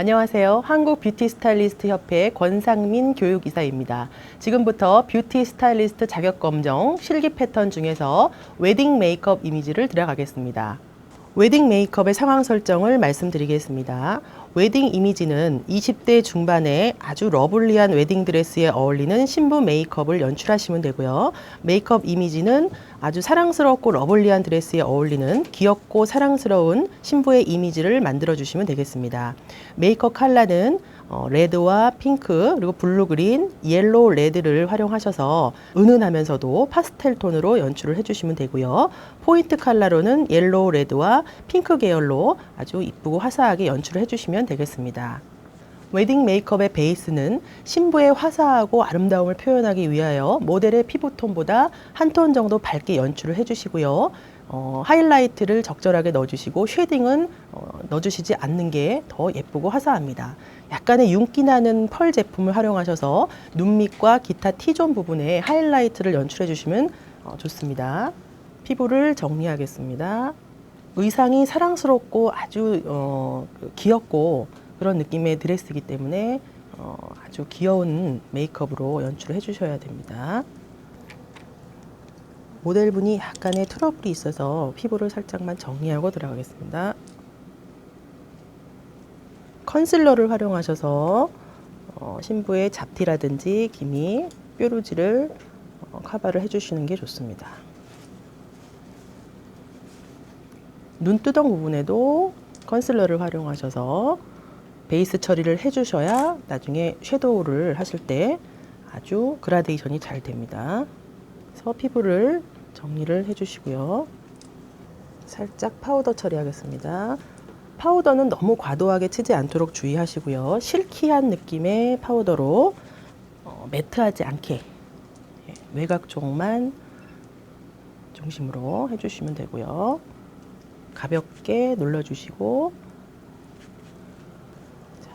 안녕하세요. 한국 뷰티 스타일리스트 협회 권상민 교육이사입니다. 지금부터 뷰티 스타일리스트 자격 검정 실기 패턴 중에서 웨딩 메이크업 이미지를 들어가겠습니다. 웨딩 메이크업의 상황 설정을 말씀드리겠습니다. 웨딩 이미지는 20대 중반에 아주 러블리한 웨딩 드레스에 어울리는 신부 메이크업을 연출하시면 되고요. 메이크업 이미지는 아주 사랑스럽고 러블리한 드레스에 어울리는 귀엽고 사랑스러운 신부의 이미지를 만들어 주시면 되겠습니다. 메이크업 컬러는 어, 레드와 핑크 그리고 블루 그린, 옐로우 레드를 활용하셔서 은은하면서도 파스텔 톤으로 연출을 해주시면 되고요. 포인트 컬러로는 옐로우 레드와 핑크 계열로 아주 이쁘고 화사하게 연출을 해주시면 되겠습니다. 웨딩 메이크업의 베이스는 신부의 화사하고 아름다움을 표현하기 위하여 모델의 피부톤보다 한 톤 정도 밝게 연출을 해주시고요. 어, 하이라이트를 적절하게 넣어주시고 쉐딩은 어, 넣어주시지 않는 게 더 예쁘고 화사합니다. 약간의 윤기 나는 펄 제품을 활용하셔서 눈 밑과 기타 T존 부분에 하이라이트를 연출해 주시면 어, 좋습니다. 피부를 정리하겠습니다. 의상이 사랑스럽고 아주 어, 그 귀엽고 그런 느낌의 드레스이기 때문에 어, 아주 귀여운 메이크업으로 연출을 해주셔야 됩니다. 모델분이 약간의 트러블이 있어서 피부를 살짝만 정리하고 들어가겠습니다. 컨실러를 활용하셔서 어, 신부의 잡티라든지 기미, 뾰루지를 어, 커버를 해주시는 게 좋습니다. 눈두덩 부분에도 컨실러를 활용하셔서 베이스 처리를 해주셔야 나중에 섀도우를 하실 때 아주 그라데이션이 잘 됩니다. 그래서 피부를 정리를 해주시고요. 살짝 파우더 처리하겠습니다. 파우더는 너무 과도하게 치지 않도록 주의하시고요. 실키한 느낌의 파우더로 어, 매트하지 않게 예, 외곽 쪽만 중심으로 해주시면 되고요. 가볍게 눌러주시고 자,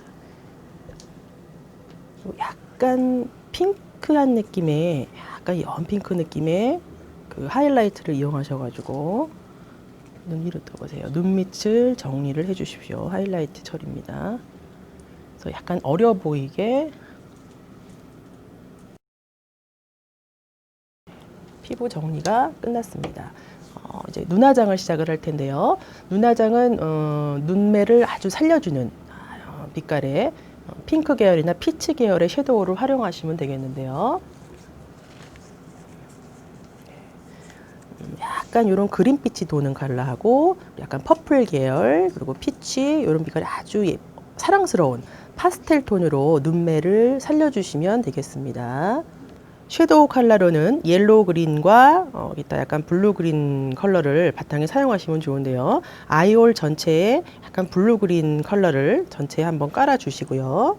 약간 핑크한 느낌의 약간 연핑크 느낌의 그 하이라이트를 이용하셔가지고 눈 위로 떠보세요. 눈 밑을 정리를 해주십시오. 하이라이트 처리입니다. 그래서 약간 어려 보이게 피부 정리가 끝났습니다. 어, 이제 눈화장을 시작을 할 텐데요. 눈화장은 어, 눈매를 아주 살려주는 어, 빛깔의 어, 핑크 계열이나 피치 계열의 섀도우를 활용하시면 되겠는데요. 약간 이런 그린빛이 도는 컬러하고 약간 퍼플 계열 그리고 피치 이런 빛깔이 아주 예, 사랑스러운 파스텔 톤으로 눈매를 살려주시면 되겠습니다. 섀도우 컬러로는 옐로우 그린과 어, 이따 약간 블루 그린 컬러를 바탕에 사용하시면 좋은데요. 아이홀 전체에 약간 블루 그린 컬러를 전체에 한번 깔아 주시고요.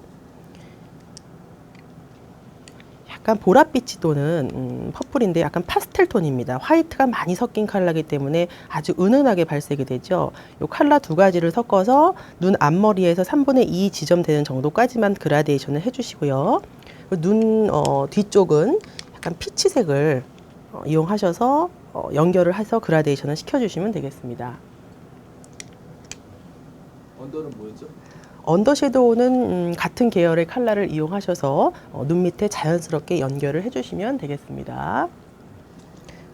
약간 보랏빛이 도는 음, 퍼플인데 약간 파스텔 톤입니다. 화이트가 많이 섞인 컬러이기 때문에 아주 은은하게 발색이 되죠. 이 컬러 두 가지를 섞어서 눈 앞머리에서 3분의 2 지점 되는 정도까지만 그라데이션을 해주시고요. 눈 어, 뒤쪽은 약간 피치색을 어, 이용하셔서 어, 연결을 해서 그라데이션을 시켜주시면 되겠습니다. 언더는 뭐였죠? 언더 섀도우는 음, 같은 계열의 컬러를 이용하셔서 어, 눈 밑에 자연스럽게 연결을 해주시면 되겠습니다.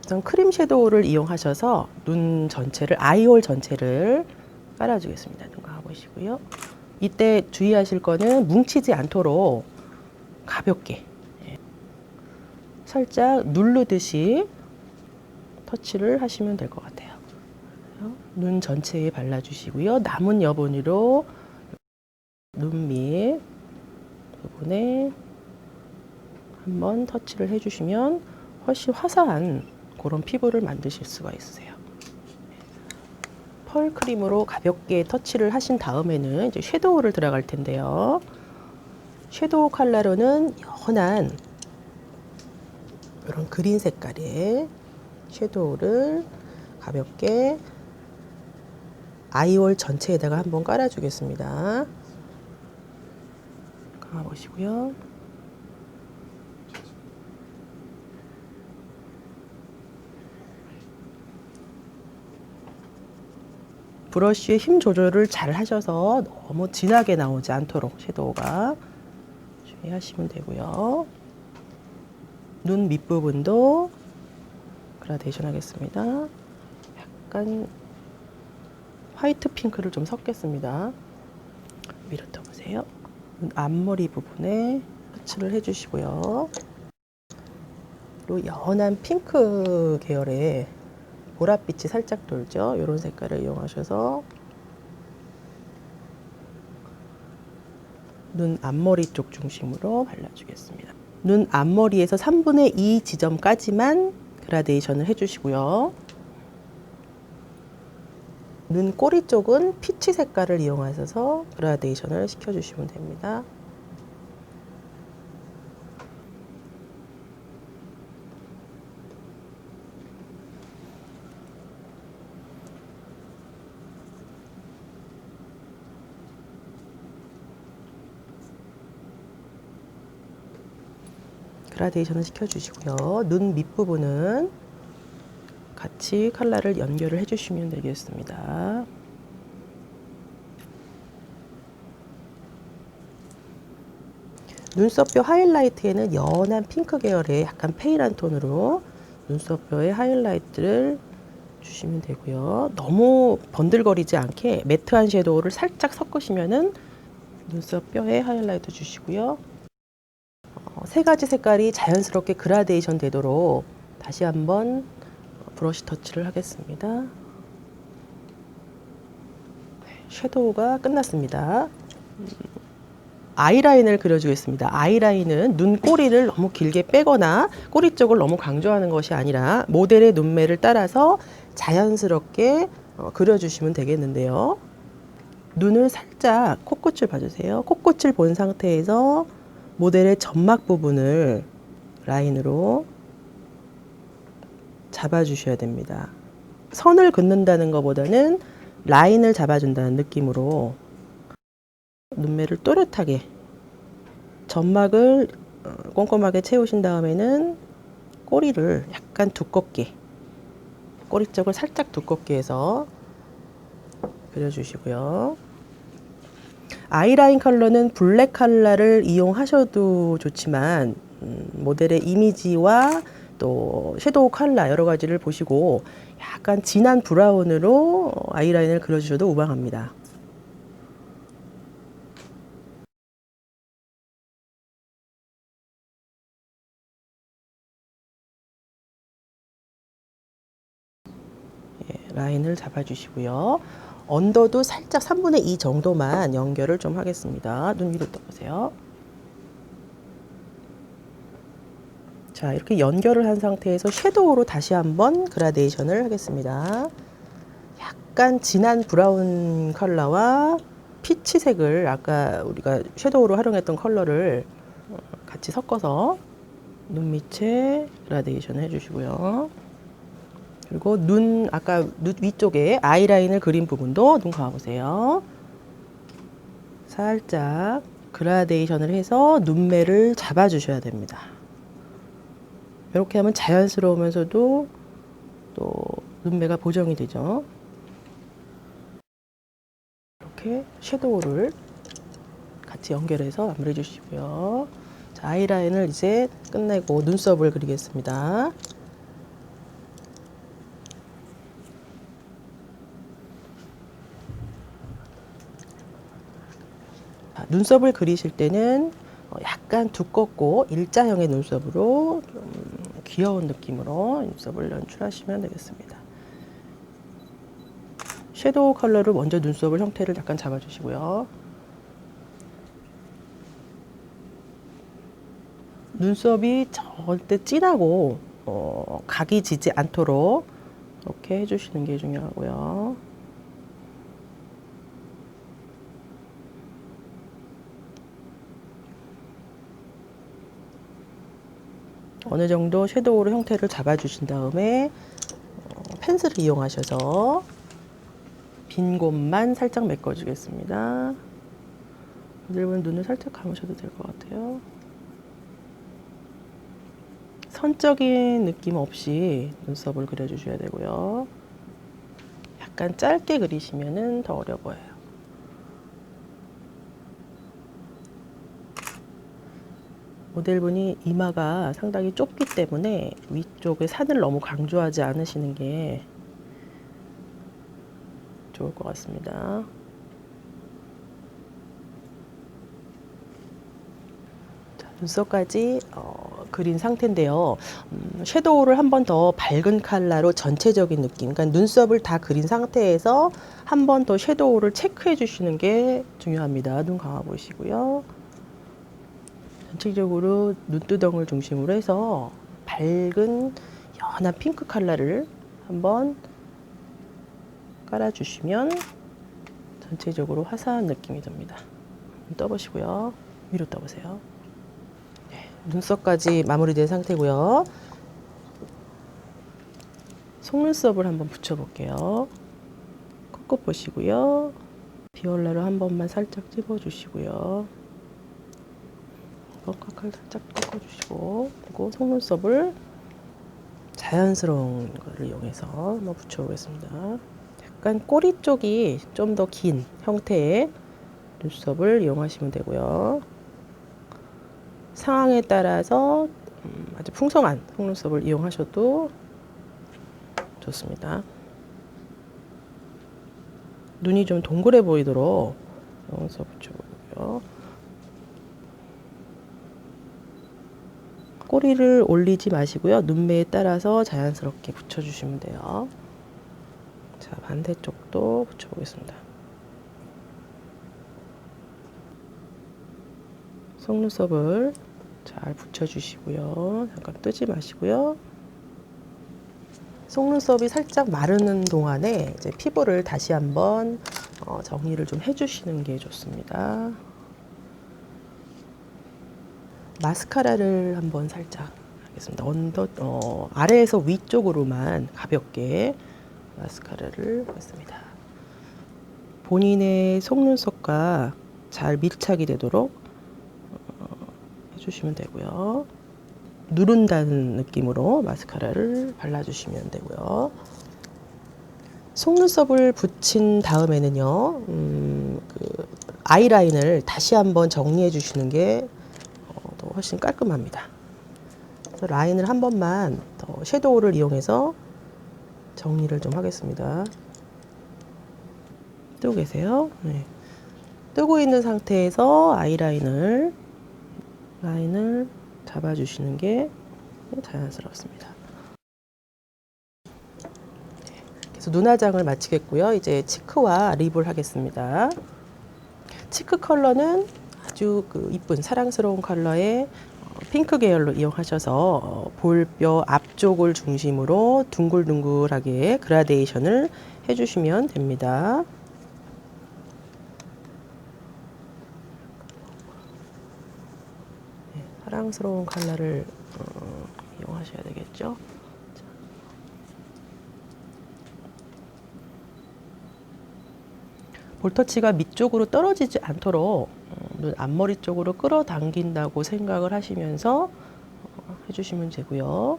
우선 크림 섀도우를 이용하셔서 눈 전체를 아이홀 전체를 깔아주겠습니다. 눈 감아보시고요. 이때 주의하실 거는 뭉치지 않도록 가볍게 예. 살짝 누르듯이 터치를 하시면 될 것 같아요. 눈 전체에 발라주시고요. 남은 여분으로 눈 밑 부분에 한번 터치를 해주시면 훨씬 화사한 그런 피부를 만드실 수가 있으세요. 펄 크림으로 가볍게 터치를 하신 다음에는 이제 섀도우를 들어갈 텐데요. 섀도우 컬러로는 연한 이런 그린 색깔의 섀도우를 가볍게 아이홀 전체에다가 한번 깔아주겠습니다. 감아보시고요. 브러쉬의 힘 조절을 잘 하셔서 너무 진하게 나오지 않도록 섀도우가 주의하시면 되고요. 눈 밑부분도 그라데이션 하겠습니다. 약간 화이트 핑크를 좀 섞겠습니다. 위로 떠보세요. 눈 앞머리 부분에 터치를 해주시고요. 그리고 연한 핑크 계열의 보랏빛이 살짝 돌죠. 이런 색깔을 이용하셔서 눈 앞머리 쪽 중심으로 발라주겠습니다. 눈 앞머리에서 3분의 2 지점까지만 그라데이션을 해주시고요. 눈 꼬리 쪽은 피치 색깔을 이용하셔서 그라데이션을 시켜주시면 됩니다. 그라데이션을 시켜주시고요. 눈 밑부분은 같이 컬러를 연결을 해주시면 되겠습니다. 눈썹뼈 하이라이트에는 연한 핑크 계열의 약간 페일한 톤으로 눈썹뼈에 하이라이트를 주시면 되고요. 너무 번들거리지 않게 매트한 섀도우를 살짝 섞으시면은 눈썹뼈에 하이라이트 주시고요. 어, 세 가지 색깔이 자연스럽게 그라데이션 되도록 다시 한번 브러쉬 터치를 하겠습니다. 네, 섀도우가 끝났습니다. 음, 아이라인을 그려주겠습니다. 아이라인은 눈꼬리를 너무 길게 빼거나 꼬리 쪽을 너무 강조하는 것이 아니라 모델의 눈매를 따라서 자연스럽게 어, 그려주시면 되겠는데요. 눈을 살짝 코끝을 봐주세요. 코끝을 본 상태에서 모델의 점막 부분을 라인으로 잡아주셔야 됩니다. 선을 긋는다는 것보다는 라인을 잡아준다는 느낌으로 눈매를 또렷하게 점막을 어, 꼼꼼하게 채우신 다음에는 꼬리를 약간 두껍게 꼬리 쪽을 살짝 두껍게 해서 그려주시고요. 아이라인 컬러는 블랙 컬러를 이용하셔도 좋지만 음, 모델의 이미지와 또 섀도우 컬러 여러 가지를 보시고 약간 진한 브라운으로 아이라인을 그려주셔도 무방합니다. 예, 라인을 잡아주시고요. 언더도 살짝 3분의 2 정도만 연결을 좀 하겠습니다. 눈 위로 떠보세요. 자, 이렇게 연결을 한 상태에서 섀도우로 다시 한번 그라데이션을 하겠습니다. 약간 진한 브라운 컬러와 피치색을 아까 우리가 섀도우로 활용했던 컬러를 어, 같이 섞어서 눈 밑에 그라데이션을 해주시고요. 그리고 눈 아까 눈 위쪽에 아이라인을 그린 부분도 눈 감아보세요. 살짝 그라데이션을 해서 눈매를 잡아주셔야 됩니다. 이렇게 하면 자연스러우면서도 또 눈매가 보정이 되죠. 이렇게 섀도우를 같이 연결해서 마무리해 주시고요. 자, 아이라인을 이제 끝내고 눈썹을 그리겠습니다. 자, 눈썹을 그리실 때는 어, 약간 두껍고 일자형의 눈썹으로 좀 귀여운 느낌으로 눈썹을 연출하시면 되겠습니다. 섀도우 컬러를 먼저 눈썹을 형태를 약간 잡아주시고요. 눈썹이 절대 진하고 어, 각이 지지 않도록 이렇게 해주시는 게 중요하고요. 어느 정도 섀도우로 형태를 잡아주신 다음에 어, 펜슬을 이용하셔서 빈 곳만 살짝 메꿔주겠습니다. 여러분 눈을 살짝 감으셔도 될 것 같아요. 선적인 느낌 없이 눈썹을 그려주셔야 되고요. 약간 짧게 그리시면은 더 어려 보여요. 모델분이 이마가 상당히 좁기 때문에 위쪽에 산을 너무 강조하지 않으시는 게 좋을 것 같습니다. 자, 눈썹까지 어, 그린 상태인데요. 음, 섀도우를 한 번 더 밝은 컬러로 전체적인 느낌, 그러니까 눈썹을 다 그린 상태에서 한 번 더 섀도우를 체크해 주시는 게 중요합니다. 눈 감아 보시고요. 전체적으로 눈두덩을 중심으로 해서 밝은 연한 핑크 컬러를 한번 깔아주시면 전체적으로 화사한 느낌이 듭니다. 눈 떠보시고요. 위로 떠보세요. 네, 눈썹까지 마무리된 상태고요. 속눈썹을 한번 붙여볼게요. 콧끝 보시고요. 비올라로 한 번만 살짝 찝어주시고요. 칼칼 살짝 꺾어주시고 그리고 속눈썹을 자연스러운 거를 이용해서 한번 붙여보겠습니다. 약간 꼬리 쪽이 좀 더 긴 형태의 눈썹을 이용하시면 되고요. 상황에 따라서 음, 아주 풍성한 속눈썹을 이용하셔도 좋습니다. 눈이 좀 동그래 보이도록 속눈썹 붙여보고요. 꼬리를 올리지 마시고요. 눈매에 따라서 자연스럽게 붙여주시면 돼요. 자, 반대쪽도 붙여보겠습니다. 속눈썹을 잘 붙여주시고요. 잠깐 뜨지 마시고요. 속눈썹이 살짝 마르는 동안에 이제 피부를 다시 한번 어, 정리를 좀 해주시는 게 좋습니다. 마스카라를 한번 살짝 하겠습니다. 언더 어, 아래에서 위쪽으로만 가볍게 마스카라를 하겠습니다. 본인의 속눈썹과 잘 밀착이 되도록 어, 해주시면 되고요. 누른다는 느낌으로 마스카라를 발라주시면 되고요. 속눈썹을 붙인 다음에는요, 음, 그 아이라인을 다시 한번 정리해 주시는 게더 훨씬 깔끔합니다. 라인을 한 번만 더 섀도우를 이용해서 정리를 좀 하겠습니다. 뜨고 계세요? 네. 뜨고 있는 상태에서 아이라인을 라인을 잡아주시는 게 자연스럽습니다. 그래서 눈화장을 마치겠고요. 이제 치크와 립을 하겠습니다. 치크 컬러는 아주 그 이쁜 사랑스러운 컬러의 어, 핑크 계열로 이용하셔서 어, 볼뼈 앞쪽을 중심으로 둥글둥글하게 그라데이션을 해주시면 됩니다. 네, 사랑스러운 컬러를 어, 이용하셔야 되겠죠. 볼터치가 밑쪽으로 떨어지지 않도록 어, 눈 앞머리 쪽으로 끌어당긴다고 생각을 하시면서 어, 해주시면 되고요.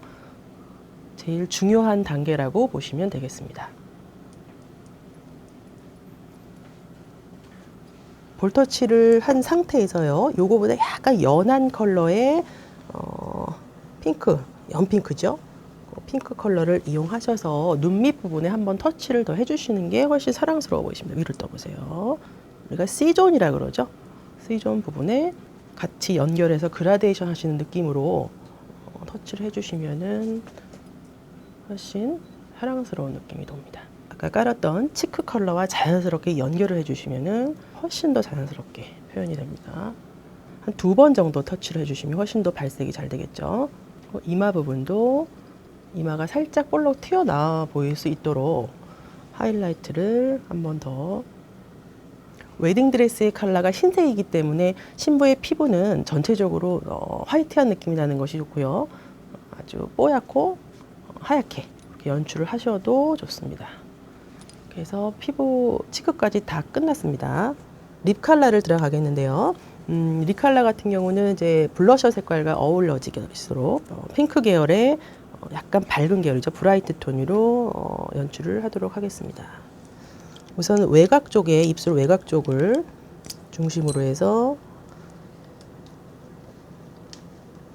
제일 중요한 단계라고 보시면 되겠습니다. 볼터치를 한 상태에서요. 요거보다 약간 연한 컬러의 어, 핑크, 연핑크죠. 핑크 컬러를 이용하셔서 눈 밑 부분에 한번 터치를 더 해주시는 게 훨씬 사랑스러워 보이십니다. 위를 떠보세요. 우리가 C존이라 그러죠. C존 부분에 같이 연결해서 그라데이션 하시는 느낌으로 어, 터치를 해주시면은 훨씬 사랑스러운 느낌이 돕니다. 아까 깔았던 치크 컬러와 자연스럽게 연결을 해주시면은 훨씬 더 자연스럽게 표현이 됩니다. 한 두 번 정도 터치를 해주시면 훨씬 더 발색이 잘 되겠죠. 어, 이마 부분도 이마가 살짝 볼록 튀어나와 보일 수 있도록 하이라이트를 한 번 더 웨딩드레스의 컬러가 흰색이기 때문에 신부의 피부는 전체적으로 어, 화이트한 느낌이 나는 것이 좋고요. 아주 뽀얗고 하얗게 이렇게 연출을 하셔도 좋습니다. 그래서 피부 치크까지 다 끝났습니다. 립 컬러를 들어가겠는데요. 음, 립 컬러 같은 경우는 이제 블러셔 색깔과 어울러지도록 어, 핑크 계열의 어, 약간 밝은 계열이죠. 브라이트 톤으로 어, 연출을 하도록 하겠습니다. 우선 외곽 쪽에 입술 외곽 쪽을 중심으로 해서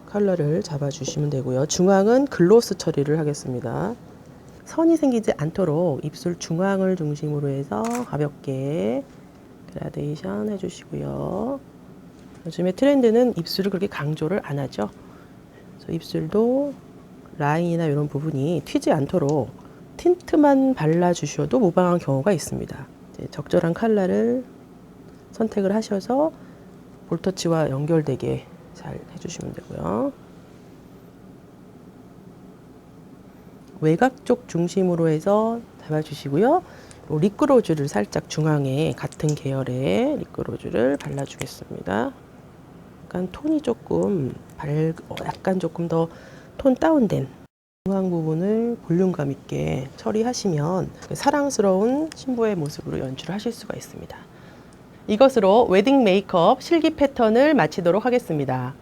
컬러를 잡아주시면 되고요. 중앙은 글로스 처리를 하겠습니다. 선이 생기지 않도록 입술 중앙을 중심으로 해서 가볍게 그라데이션 해주시고요. 요즘에 트렌드는 입술을 그렇게 강조를 안 하죠. 입술도 라인이나 이런 부분이 튀지 않도록 틴트만 발라주셔도 무방한 경우가 있습니다. 적절한 컬러를 선택을 하셔서 볼터치와 연결되게 잘 해주시면 되고요. 외곽 쪽 중심으로 해서 잡아주시고요. 요 리크로즈를 살짝 중앙에 같은 계열의 리크로즈를 발라주겠습니다. 약간 톤이 조금 밝, 어, 약간 조금 더 톤 다운된 중앙 부분을 볼륨감 있게 처리하시면 사랑스러운 신부의 모습으로 연출하실 수가 있습니다. 이것으로 웨딩 메이크업 실기 패턴을 마치도록 하겠습니다.